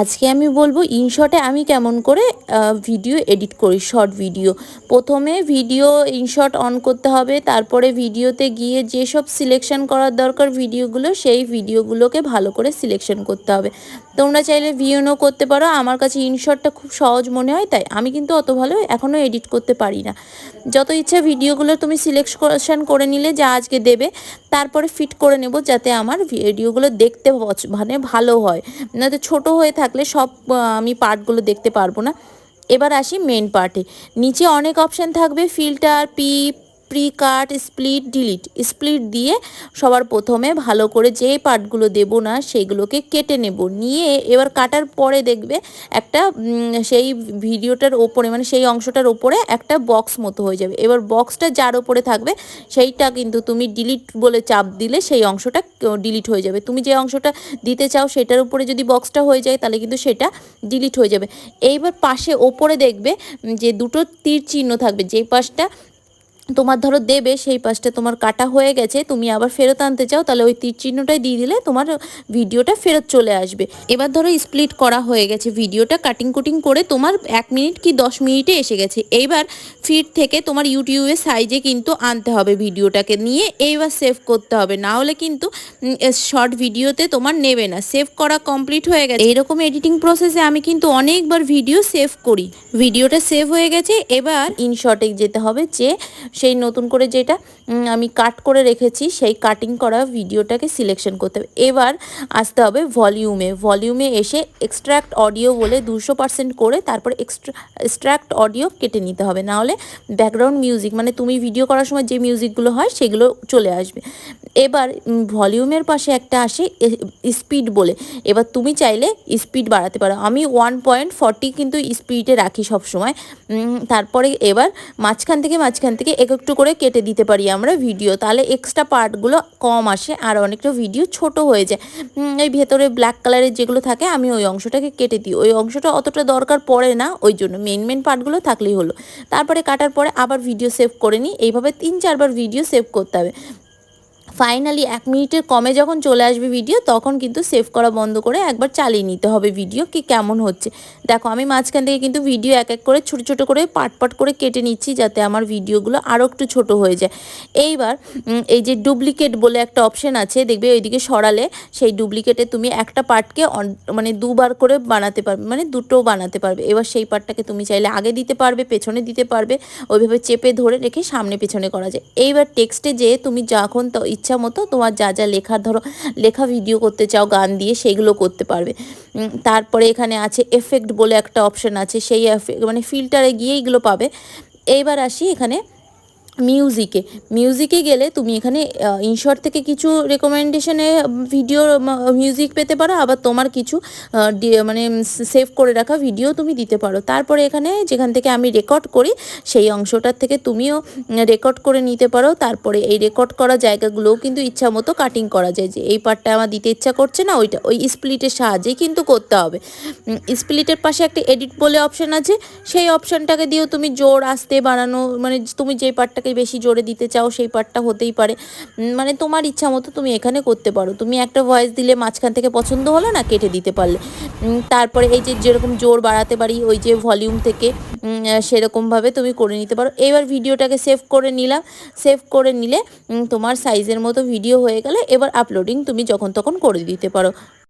আজকে আমি বলব ইনশটে আমি কেমন করে ভিডিও এডিট করি শর্ট ভিডিও প্রথমে ভিডিও ইনশট অন করতে হবে, তারপরে ভিডিওতে গিয়ে যেসব সিলেকশন করার দরকার ভিডিওগুলো সেই ভিডিওগুলোকে ভালো করে সিলেকশন করতে হবে। তোমরা চাইলে ভিওনও করতে পারো। আমার কাছে ইনশটটা খুব সহজ মনে হয়, তাই আমি কিন্তু অত ভালো এখনও এডিট করতে পারি না। যত ইচ্ছা ভিডিওগুলো তুমি সিলেকশন করে নিলে, যা আজকে দেবে, তারপরে ফিট করে নেব যাতে আমার ভিডিওগুলো দেখতে মানে ভালো হয়। না তো ছোটো হয়ে থাকলে সব আমি পার্টগুলো দেখতে পারব না। এবার আসি মেন পার্টে নিচে অনেক অপশান থাকবে filter PIP pre cut split delete split দিয়ে সবার প্রথমে ভালো করে যে পার্টগুলো দেব না, সেইগুলোকে কেটে নেব। নিয়ে এবার কাটার পরে দেখবে একটা সেই ভিডিওটার ওপরে মানে সেই অংশটার ওপরে একটা বক্স মতো হয়ে যাবে। এবার বক্সটা যার ওপরে থাকবে, সেইটা কিন্তু তুমি ডিলিট বলে চাপ দিলে সেই অংশটা ডিলিট হয়ে যাবে। তুমি যে অংশটা দিতে চাও সেটার উপরে যদি বক্সটা হয়ে যায়, তাহলে কিন্তু সেটা ডিলিট হয়ে যাবে। এইবার পাশে ওপরে দেখবে যে দুটো তীর চিহ্ন থাকবে, যেই পাশটা তোমার ধরো দেবে, সেই পাশটা তোমার কাটা হয়ে গেছে, তুমি আবার ফেরত আনতে চাও, তাহলে ওই তীর চিহ্নটাই দিয়ে দিলে তোমার ভিডিওটা ফেরত চলে আসবে। এবার ধরো স্প্লিট করা হয়ে গেছে, ভিডিওটা কাটিং কুটিং করে তোমার এক মিনিট কি দশ মিনিটে এসে গেছে। এইবার ফিড থেকে তোমার ইউটিউবের সাইজে কিন্তু আনতে হবে ভিডিওটাকে নিয়ে, এইবার সেভ করতে হবে। না হলে কিন্তু শর্ট ভিডিওতে তোমার নেবে না। সেভ করা কমপ্লিট হয়ে গেছে। এইরকম এডিটিং প্রসেসে আমি কিন্তু অনেকবার ভিডিও সেভ করি। ভিডিওটা সেভ হয়ে গেছে, এবার ইনশর্টে যেতে হবে যে সেই নতুন করে যেটা আমি কাট করে রেখেছি, সেই কাটিং করা ভিডিওটাকে সিলেকশন করতে হবে। এবার আসতে হবে ভলিউমে ভলিউমে এসে এক্সট্র্যাক্ট অডিও বলে দুশো পার্সেন্ট করে তারপরে এক্সট্রা এক্সট্র্যাক্ট অডিও কেটে নিতে হবে। নাহলে ব্যাকগ্রাউন্ড মিউজিক মানে তুমি ভিডিও করার সময় যে মিউজিকগুলো হয়, সেগুলো চলে আসবে। এবার ভলিউমের পাশে একটা আসে স্পিড বলে। এবার তুমি চাইলে স্পিড বাড়াতে পারো। আমি ওয়ান পয়েন্ট ফর্টি কিন্তু স্পিডে রাখি সব সময়। তারপরে এবার মাঝখান থেকে মাঝখান থেকে এক একটু করে কেটে দিতে পারি আমরা ভিডিও। তাহলে এক্সট্রা পার্টগুলো কম আসে আর অনেকটা ভিডিও ছোট হয়ে যায়। এই ভেতরে ব্ল্যাক কালারের যেগুলো থাকে, আমি ওই অংশটাকে কেটে দিই। ওই অংশটা অতটা দরকার পড়ে না, ওই জন্য মেন মেন পার্টগুলো থাকলেই হলো। তারপরে কাটার পরে আবার ভিডিও সেভ করে নিই। এইভাবে তিন চারবার ভিডিও সেভ করতে হবে। ফাইনালি এক মিনিটের কমে যখন চলে আসবে ভিডিও তখন কিন্তু সেভ করা বন্ধ করে একবার চালিয়ে নিতে হবে ভিডিও কি কেমন হচ্ছে। দেখো, আমি মাঝখান থেকে কিন্তু ভিডিও এক এক করে ছোট ছোট করে পাট পাট করে কেটে নিচ্ছি যাতে আমার ভিডিওগুলো আরও একটু ছোট হয়ে যায়। এইবার এই যে ডুপ্লিকেট বলে একটা অপশন আছে, দেখবে ওইদিকে সরালে সেই ডুপ্লিকেটে তুমি একটা পার্টকে মানে দুবার করে বানাতে পারবে মানে দুটো বানাতে পারবে। এবার সেই পার্টটাকে তুমি চাইলে আগে দিতে পারবে, পেছনে দিতে পারবে, ওইভাবে চেপে ধরে রেখে সামনে পেছনে করা যায়। এইবার টেক্সটে যেয়ে তুমি যখন তো ইচ্ছা মতো তোমার যা যা লেখা, ধরো লেখা ভিডিও করতে চাও, গান দিয়ে সেগুলো করতে পারবে। তারপরে এখানে আছে এফেক্ট বলে একটা অপশান আছে, সেই মানে ফিল্টারে গিয়ে এগুলো পাবে। এইবার আসি এখানে মিউজিকে মিউজিকে গেলে তুমি এখানে ইনশর্ট থেকে কিছু রেকমেন্ডেশনে ভিডিও মিউজিক পেতে পারো। আবার তোমার কিছু মানে সেভ করে রাখা ভিডিও তুমি দিতে পারো। তারপরে এখানে যেখান থেকে আমি রেকর্ড করি, সেই অংশটার থেকে তুমিও রেকর্ড করে নিতে পারো। তারপরে এই রেকর্ড করা জায়গাগুলোও কিন্তু ইচ্ছা মতো কাটিং করা যায়। যে এই পার্টটা আমার দিতে ইচ্ছা করছে না, ওইটা, ওই স্প্লিটের সাহায্যেই কিন্তু করতে হবে। স্প্লিটের পাশে একটা এডিট বলে অপশান আছে। সেই অপশানটাকে দিয়েও তুমি জোর আসতে বাড়ানো মানে তুমি যেই পার্টটাকে পার্টটাকে বেশি জোরে দিতে চাও, সেই পার্টটা হতেই পারে। মানে তোমার ইচ্ছা মতো তুমি এখানে করতে পারো। তুমি একটা ভয়েস দিলে মাঝখান থেকে পছন্দ হলো না, কেটে দিতে পারলে। তারপরে এই যে যেরকম জোর বাড়াতে পারি, ওই যে ভলিউম থেকে সেরকমভাবে তুমি করে নিতে পারো। এবার ভিডিওটাকে সেভ করে নিলাম। সেভ করে নিলে তোমার সাইজের মতো ভিডিও হয়ে গেলে এবার আপলোডিং তুমি যখন তখন করে দিতে পারো।